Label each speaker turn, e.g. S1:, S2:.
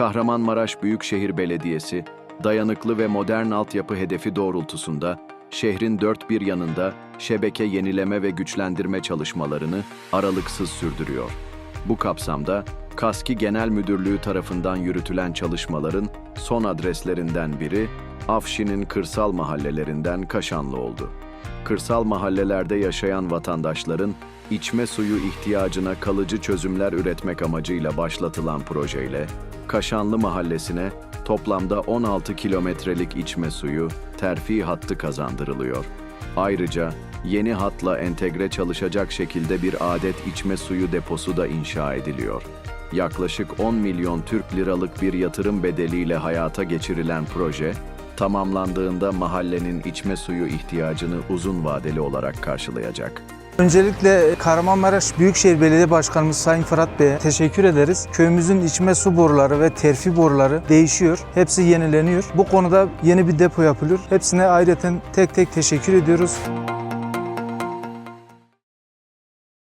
S1: Kahramanmaraş Büyükşehir Belediyesi, dayanıklı ve modern altyapı hedefi doğrultusunda şehrin dört bir yanında şebeke yenileme ve güçlendirme çalışmalarını aralıksız sürdürüyor. Bu kapsamda KASKİ Genel Müdürlüğü tarafından yürütülen çalışmaların son adreslerinden biri Afşin'in kırsal mahallelerinden Kaşanlı oldu. Kırsal mahallelerde yaşayan vatandaşların içme suyu ihtiyacına kalıcı çözümler üretmek amacıyla başlatılan projeyle Kaşanlı Mahallesi'ne toplamda 16 kilometrelik içme suyu terfi hattı kazandırılıyor. Ayrıca yeni hatla entegre çalışacak şekilde bir adet içme suyu deposu da inşa ediliyor. Yaklaşık 10 milyon Türk liralık bir yatırım bedeliyle hayata geçirilen proje, tamamlandığında mahallenin içme suyu ihtiyacını uzun vadeli olarak karşılayacak.
S2: Öncelikle Kahramanmaraş Büyükşehir Belediye Başkanımız Sayın Fırat Bey'e teşekkür ederiz. Köyümüzün içme su boruları ve terfi boruları değişiyor. Hepsi yenileniyor. Bu konuda yeni bir depo yapılıyor. Hepsine ayrıca tek tek teşekkür ediyoruz.